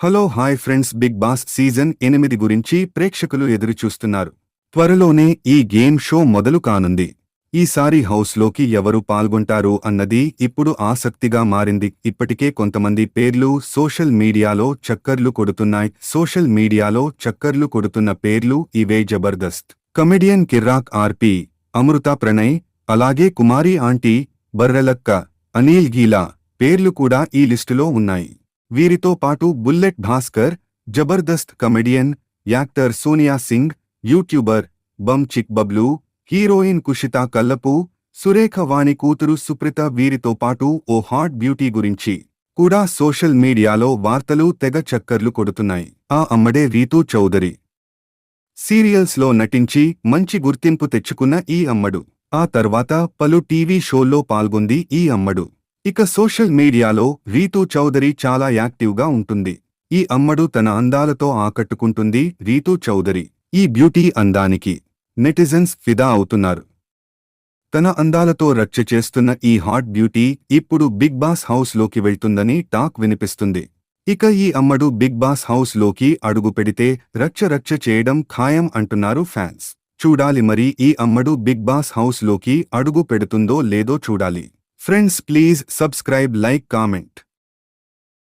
Hello hi friends. Bigg Boss season ఎనిమిది గురించి ప్రేక్షకులు ఎదురుచూస్తున్నారు. త్వరలోనే ఈ గేమ్ షో మొదలు కానుంది. ఈసారి హౌస్లోకి ఎవరు పాల్గొంటారు అన్నది ఇప్పుడు ఆసక్తిగా మారింది. ఇప్పటికే కొంతమంది పేర్లు సోషల్ మీడియాలో చక్కర్లు కొడుతున్నాయి. సోషల్ మీడియాలో చక్కర్లు కొడుతున్న పేర్లు ఇవే జబర్దస్త్. కమెడియన్ కిర్రాక్ ఆర్పి అమృత ప్రణయ్ అలాగే కుమారి ఆంటీ బర్రెలక్క అనిల్ గీలా పేర్లు కూడా ఈ లిస్టులో ఉన్నాయి. వీరితో పాటు bullet Bhaskar Jabardasth comedian actor Sonia Singh YouTuber bum chick Bablu heroine Kushitha Kallapu Surekha Vani కూతురు సుప్రిత వీరితో పాటు ఓ హాట్ బ్యూటీ గురించి కూడా సోషల్ మీడియాలో వార్తలు తెగ చక్కర్లు కొడుతున్నాయి. ఆ అమ్మడే రీతూ చౌదరి సీరియల్స్లో నటించి మంచి గుర్తింపు తెచ్చుకున్న ఈ అమ్మడు. ఆ తర్వాత పలు టీవీ షోల్లో పాల్గొంది ఈ అమ్మడు. ఇక సోషల్ మీడియాలో రీతూ చౌదరి చాలా యాక్టివ్గా ఉంటుంది. ఈ అమ్మడు తన అందాలతో ఆకట్టుకుంటుంది రీతూ చౌదరి. ఈ బ్యూటీ అందానికి నెటిజన్స్ ఫిదా అవుతున్నారు. తన అందాలతో రచ్చ చేస్తున్న ఈ హాట్ బ్యూటీ ఇప్పుడు బిగ్ బాస్ హౌస్లోకి వెళ్తుందని టాక్ వినిపిస్తుంది. ఇక ఈ అమ్మడు బిగ్ బాస్ హౌస్లోకి అడుగు పెడితే రచ్చ రచ్చ చేయడం ఖాయం అంటున్నారు ఫ్యాన్స్. చూడాలి మరి ఈ అమ్మడు బిగ్ బాస్ హౌస్లోకి అడుగు పెడుతుందో లేదో చూడాలి. Friends, please subscribe, like, comment.